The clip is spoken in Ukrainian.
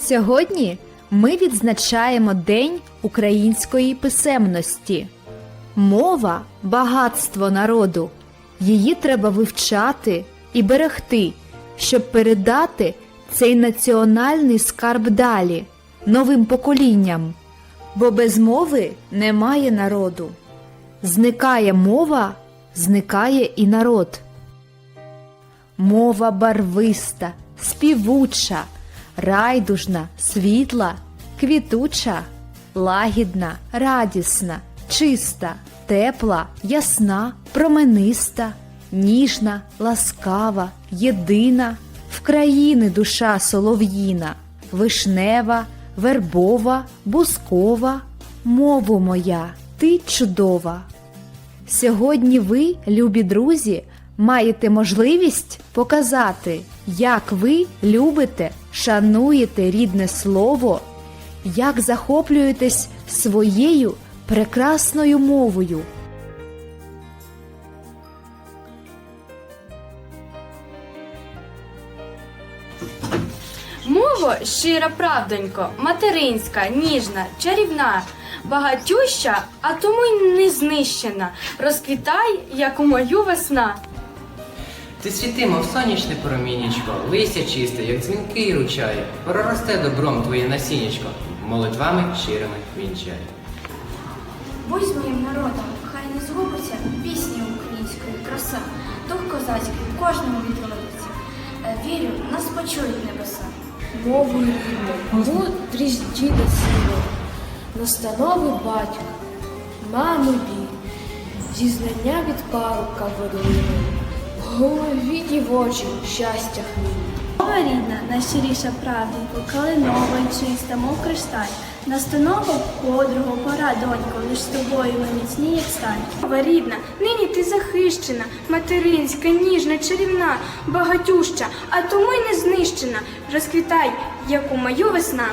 Сьогодні ми відзначаємо День української писемності. Мова багатство народу. Її треба вивчати і берегти, щоб передати цей національний скарб далі, новим поколінням. Бо без мови немає народу. Зникає мова, зникає і народ. Мова барвиста, співуча, райдужна, світла, квітуча, лагідна, радісна, чиста, тепла, ясна, промениста, ніжна, ласкава, єдина, в країни душа солов'їна, вишнева, вербова, бускова, мову моя, ти чудова. Сьогодні ви, любі друзі, маєте можливість показати, як ви любите, шануєте рідне слово, як захоплюєтесь своєю прекрасною мовою. Мова щира правдонько, материнська, ніжна, чарівна, багатюща, а тому й не знищена. Розквітай, як у мою весна. Ти світи, мов сонячне промінічко, листя чисте, як дзвінки ручає, проросте добром твоє насіннячко, молитвами щирими вінчає. Будь з моїм народом, хай не згубиться пісні української краса, дух козацький в кожному відродиться. Е, Вірю, нас почують небеса. Мовою рідною, мудрість діда сіли, настанови батька, мами бій, зізнання від парубка водолини, голові дівочі щастя хвилі. Мова рідна, найщиріша правденько, калинова й чиста, мов кришталь. Настанова подругу, пора, донько, лиш з тобою ми міцні, як сталь. Мова рідна, нині ти захищена, материнська, ніжна, чарівна, багатюща, а тому й не знищена. Розквітай, як у мою весна.